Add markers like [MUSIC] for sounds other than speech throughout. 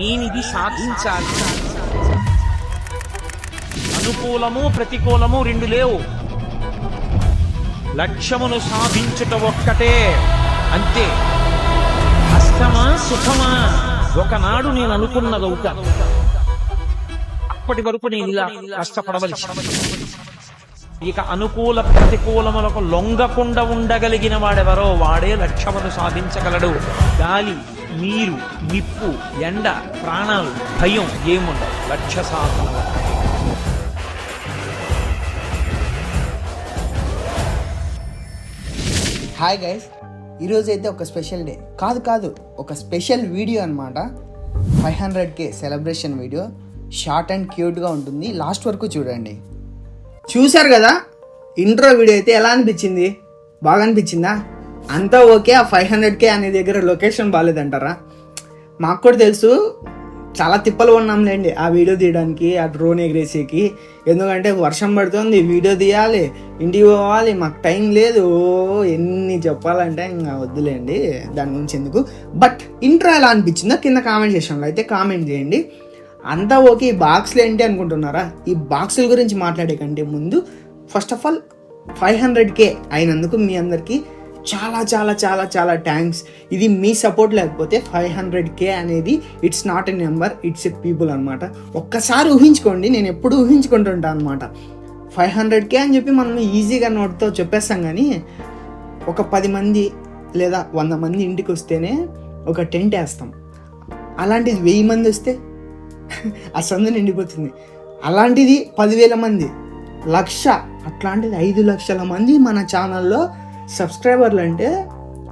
నేనిది సాధించాలి. అనుకూలము ప్రతికూలము రెండు లేవు. లక్ష్యమును సాధించుట ఒక్కటే. అంతే. అష్టమా సుఖమా? ఒకనాడు నేను అనుకున్నదవుతా అప్పటి వరకు నేను ఇలా కష్టపడవలసి ఇక అనుకూల ప్రతికూలములకు లొంగకుండా ఉండగలిగిన వాడెవరో వాడే లక్ష్యమును సాధించగలడు. గాలి. నీరు నిప్పు ఎండ ప్రాణాలు భయం ఏముండవు. లక్ష్య సాధన హాయ్ గైస్ ఈరోజు అయితే ఒక స్పెషల్ డే. కాదు కాదు ఒక స్పెషల్ వీడియో అనమాట five hundred K celebration video. Short and క్యూట్గా ఉంటుంది. లాస్ట్ వరకు చూడండి. చూశారు కదా? ఇంట్రో వీడియో అయితే ఎలా అనిపించింది? బాగా అనిపించిందా? అంతా ఓకే ఆ ఫైవ్ హండ్రెడ్ కే అనే దగ్గర లొకేషన్ బాగాలేదంటారా మాకు కూడా తెలుసు చాలా తిప్పలు ఉన్నాంలేండి ఆ వీడియో తీయడానికి ఆ డ్రోన్ ఎగరేసేకి. ఎందుకంటే వర్షం పడుతుంది వీడియో తీయాలి ఇంటికి పోవాలి మాకు టైం లేదు. ఓ ఎన్ని చెప్పాలంటే ఇంకా వద్దులేండి దాని గురించి ఎందుకు? బట్ ఇంట్రో ఎలా అనిపించిందో కింద కామెంట్ సెక్షన్లో అయితే కామెంట్ చేయండి. అంతా ఓకే ఈ బాక్స్లు ఏంటి అనుకుంటున్నారా? ఈ బాక్సుల గురించి మాట్లాడే కంటే ముందు first of all five hundred K అయినందుకు మీ అందరికీ చాలా చాలా చాలా చాలా థ్యాంక్స్ ఇది మీ సపోర్ట్ లేకపోతే ఫైవ్ హండ్రెడ్ కే అనేది it's not a number it's a people అనమాట ఒక్కసారి ఊహించుకోండి నేను ఎప్పుడు ఊహించుకుంటుంటాను అనమాట ఫైవ్ హండ్రెడ్ కే అని చెప్పి మనం ఈజీగా నోట్తో చెప్పేస్తాం కానీ ఒక పది మంది లేదా వంద మంది ఇంటికి వస్తేనే ఒక టెంట్ వేస్తాం. అలాంటిది వెయ్యి మంది వస్తే [LAUGHS] ఆ సందు నిండిపోతుంది. అలాంటిది పదివేల మంది లక్ష అట్లాంటిది ఐదు లక్షల మంది మన ఛానల్లో సబ్స్క్రైబర్లు అంటే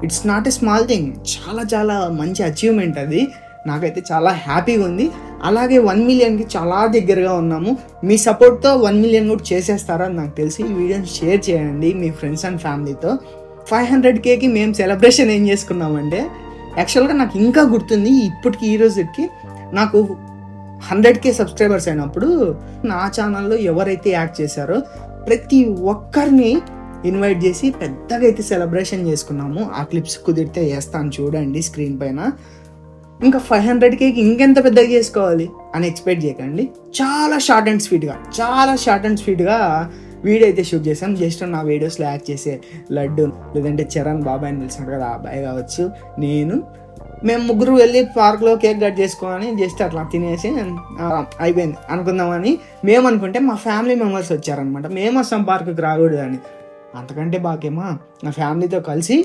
it's not a small thing. చాలా చాలా మంచి అచీవ్మెంట్ అది. నాకైతే చాలా హ్యాపీగా ఉంది. అలాగే వన్ మిలియన్కి చాలా దగ్గరగా ఉన్నాము. మీ సపోర్ట్తో వన్ మిలియన్ కూడా చేసేస్తారని నాకు తెలిసి ఈ వీడియోని షేర్ చేయండి మీ ఫ్రెండ్స్ అండ్ ఫ్యామిలీతో. ఫైవ్ హండ్రెడ్ కేకి మేము సెలబ్రేషన్ ఏం చేసుకున్నామంటే యాక్చువల్గా నాకు ఇంకా గుర్తుంది ఇప్పటికి ఈ రోజుకి నాకు హండ్రెడ్ కే సబ్స్క్రైబర్స్ అయినప్పుడు నా ఛానల్లో ఎవరైతే యాక్ట్ చేశారో ప్రతి ఒక్కరిని ఇన్వైట్ చేసి పెద్దగా అయితే సెలబ్రేషన్ చేసుకున్నాము. ఆ క్లిప్స్ కుదిరితే వేస్తాను చూడండి స్క్రీన్ పైన. ఇంకా ఫైవ్ హండ్రెడ్ కేక్ ఇంకెంత పెద్దగా చేసుకోవాలి అని ఎక్స్పెక్ట్ చేయకండి. చాలా షార్ట్ అండ్ స్వీట్గా చాలా షార్ట్ అండ్ స్వీట్గా వీడియో అయితే షూట్ చేసాం జస్ట్ నా వీడియోస్లో యాక్ట్ చేసే లడ్డు లేదంటే చరణ్ బాబాయ్ అని తెలిసినాడు కదా అబ్బాయి కావచ్చు నేను. మేము ముగ్గురు వెళ్ళి పార్క్లో కేక్ కట్ చేసుకొని జస్ట్ అట్లా తినేసి అయిపోయింది అనుకుందామని. మేము అనుకుంటే మా ఫ్యామిలీ మెంబర్స్ వచ్చారనమాట మేము వస్తాం పార్కుకి రాకూడదు అని అంతకంటే బాకేమా నా ఫ్యామిలీతో కలిసి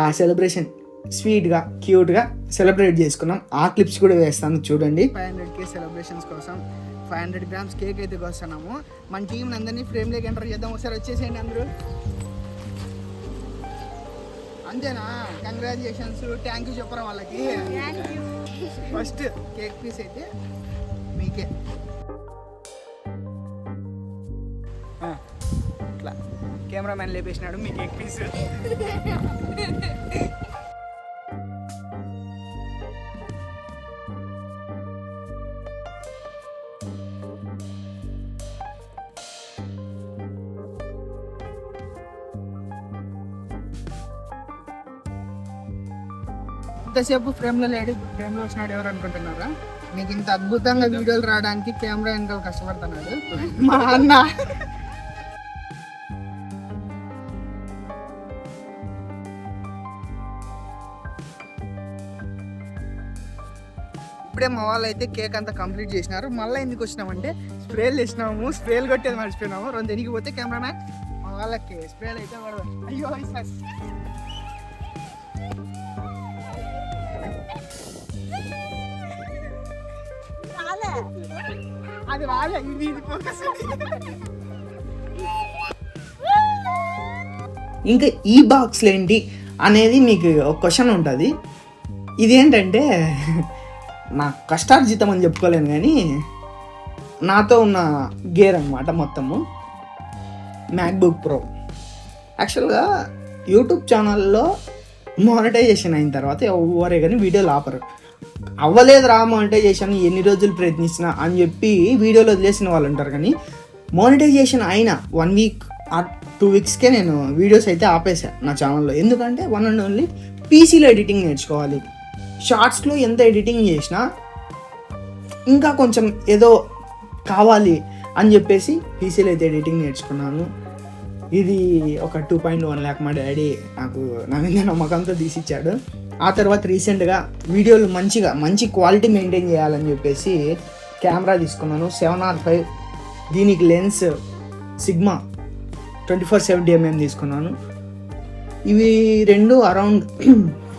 ఆ సెలబ్రేషన్ స్వీట్గా క్యూట్గా సెలబ్రేట్ చేసుకున్నాం. ఆ క్లిప్స్ కూడా వేస్తాను చూడండి. ఫైవ్ హండ్రెడ్ కే సెలబ్రేషన్స్ కోసం ఫైవ్ హండ్రెడ్ గ్రామ్స్ కేక్ అయితే వస్తున్నాము మన టీం అందరినీ ఫ్రేమ్లోకి ఎంటర్ చేద్దాం. ఒకసారి వచ్చేసేయండి అందరూ. అంతేనా? కంగ్రాచులేషన్స్ థ్యాంక్ యూ చెప్పరా వాళ్ళకి? ఫస్ట్ కేక్ పీస్ అయితే మీకే. కెమెరామ్యాన్ లేపేసినాడు మీకు కేక్ పీస్. ఇంతసేపు ఫ్రేమ్లో లేడు ఫ్రేమ్లో వచ్చినాడు ఎవరు అనుకుంటున్నారా? మీకు ఇంత అద్భుతంగా వీడియోలు రావడానికి కెమెరా వెనకాల కష్టపడుతున్నాడు. మా అన్న. ఇప్పుడే మా వాళ్ళు అయితే కేక్ అంతా కంప్లీట్ చేసినారు. మళ్ళీ ఎందుకు వచ్చినామంటే స్ప్రేలు వేసినాము స్ప్రేలు కొట్టేది మర్చిపోయినాము. రెండు ఎనికి పోతే కెమెరా మా వాళ్ళకి స్ప్రేలు అయితే పడదు. అయ్యో అది రాలే ఇది ఇది ఫోకస్ ఇంకా ఈ బాక్స్లు ఏంటి అనేది మీకు ఒక క్వశ్చన్ ఉంటుంది. ఇదేంటంటే నా కష్టార్జితం అని చెప్పుకోలేను కానీ నాతో ఉన్న గేర్ అనమాట మొత్తము. మ్యాక్బుక్ ప్రో యాక్చువల్గా యూట్యూబ్ ఛానల్లో మానిటైజేషన్ అయిన తర్వాత ఎవరే కానీ వీడియోలు ఆపరు. అవ్వలేదు రా మానిటైజేషన్ ఎన్ని రోజులు ప్రయత్నించినా అని చెప్పి వీడియోలు వదిలేసిన వాళ్ళు ఉంటారు కానీ మానిటైజేషన్ అయిన వన్ వీక్ ఆర్ టూ వీక్స్కే నేను వీడియోస్ అయితే ఆపేసాను నా ఛానల్లో ఎందుకంటే వన్ అండ్ ఓన్లీ పీసీలో ఎడిటింగ్ నేర్చుకోవాలి. షార్ట్స్లో ఎంత ఎడిటింగ్ చేసినా ఇంకా కొంచెం ఏదో కావాలి అని చెప్పేసి పీసీలో అయితే ఎడిటింగ్ నేర్చుకున్నాను. ఇది ఒక టూ పాయింట్ వన్ ల్యాక్ మా డాడీ నాకు నా మీద నమ్మకంతో తీసిచ్చాడు. ఆ తర్వాత రీసెంట్గా వీడియోలు మంచిగా మంచి క్వాలిటీ మెయింటైన్ చేయాలని చెప్పేసి కెమెరా తీసుకున్నాను. సెవెన్ ఆర్ ఫైవ్ దీనికి lens Sigma twenty four seventy M M తీసుకున్నాను. ఇవి రెండు అరౌండ్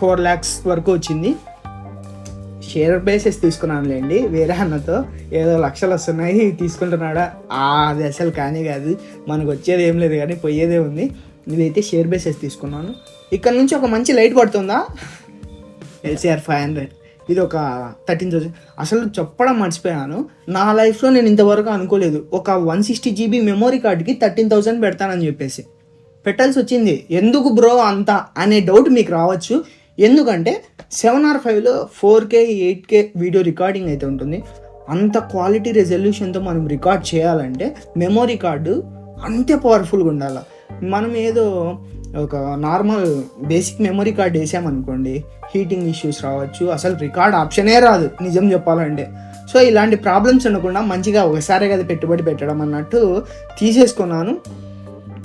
ఫోర్ ల్యాక్స్ వరకు వచ్చింది. షేర్ బేసెస్ తీసుకున్నానులేండి వేరే అన్నతో ఏదో లక్షలు వస్తున్నాయి తీసుకుంటున్నాడా? అది అసలు కానీ కాదు మనకు వచ్చేది ఏం లేదు కానీ పోయేదే ఉంది. ఇదైతే షేర్ బేసెస్ తీసుకున్నాను. ఇక్కడ నుంచి ఒక మంచి లైట్ పడుతుందా ఎల్సీఆర్ ఫైవ్ హండ్రెడ్. ఇది ఒక థర్టీన్ థౌసండ్. అసలు చెప్పడం మర్చిపోయాను. నా లైఫ్లో నేను ఇంతవరకు అనుకోలేదు. ఒక వన్ సిక్స్టీ జీబీ మెమొరీ కార్డ్కి థర్టీన్ థౌసండ్ పెడతానని చెప్పేసి. పెట్టాల్సి వచ్చింది. ఎందుకు బ్రో అంత? అనే డౌట్ మీకు రావచ్చు. ఎందుకంటే సెవెన్ ఆర్ ఫైవ్లో four K eight K video recording అయితే ఉంటుంది. అంత క్వాలిటీ రెజల్యూషన్తో మనం రికార్డ్ చేయాలంటే మెమొరీ కార్డు అంతే పవర్ఫుల్గా ఉండాలి. మనం ఏదో ఒక నార్మల్ బేసిక్ మెమొరీ కార్డ్ వేసామనుకోండి హీటింగ్ ఇష్యూస్ రావచ్చు అసలు రికార్డ్ ఆప్షనే రాదు నిజం చెప్పాలంటే. సో ఇలాంటి ప్రాబ్లమ్స్ ఉండకుండా మంచిగా ఒకసారి కదా పెట్టుబడి పెట్టడం అన్నట్టు తీసేసుకున్నాను.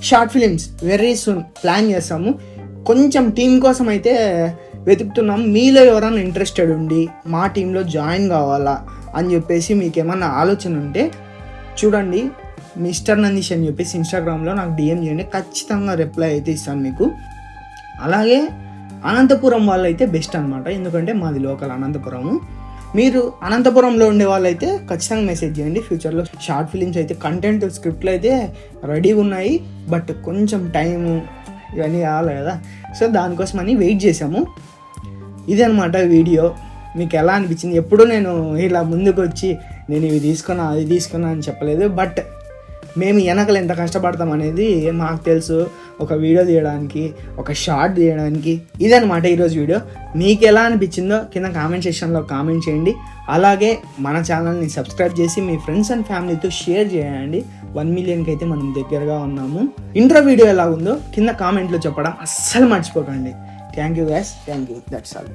Short films very soon plan చేస్తాము. కొంచెం టీం కోసం అయితే వెతుకుతున్నాం. మీలో ఎవరైనా ఇంట్రెస్టెడ్ ఉండి మా టీంలో జాయిన్ కావాలా అని చెప్పేసి మీకు ఏమన్నా ఆలోచన ఉంటే చూడండి. మిస్టర్ నందీష్ అని చెప్పేసి ఇన్స్టాగ్రామ్లో నాకు డిఎం చేయండి. ఖచ్చితంగా రిప్లై అయితే ఇస్తాను మీకు. అలాగే అనంతపురం వాళ్ళు అయితే బెస్ట్ అనమాట ఎందుకంటే మాది లోకల్ అనంతపురము. మీరు అనంతపురంలో ఉండే వాళ్ళైతే ఖచ్చితంగా మెసేజ్ చేయండి. ఫ్యూచర్లో షార్ట్ ఫిలిమ్స్ అయితే కంటెంట్ స్క్రిప్ట్లు అయితే రెడీగా ఉన్నాయి. బట్ కొంచెం టైము ఇవన్నీ కావాలి కదా. సో దానికోసమని వెయిట్ చేసాము ఇదనమాట వీడియో. మీకు ఎలా అనిపించింది? ఎప్పుడు నేను ఇలా ముందుకు వచ్చి నేను ఇవి తీసుకున్నా అది తీసుకున్నా అని చెప్పలేదు. బట్ మేము వెనకలు ఎంత కష్టపడతాం అనేది మాకు తెలుసు. ఒక వీడియో తీయడానికి ఒక షార్ట్ తీయడానికి ఇదనమాట ఈరోజు వీడియో. మీకు ఎలా అనిపించిందో కింద కామెంట్ సెక్షన్లో కామెంట్ చేయండి. అలాగే మన ఛానల్ని సబ్స్క్రైబ్ చేసి మీ ఫ్రెండ్స్ అండ్ ఫ్యామిలీతో షేర్ చేయండి. వన్ మిలియన్కి అయితే మనం దగ్గరగా ఉన్నాము. ఇంట్రో వీడియో ఎలా ఉందో కింద కామెంట్లో చెప్పడం అస్సలు మర్చిపోకండి. Thank you guys thank you that's all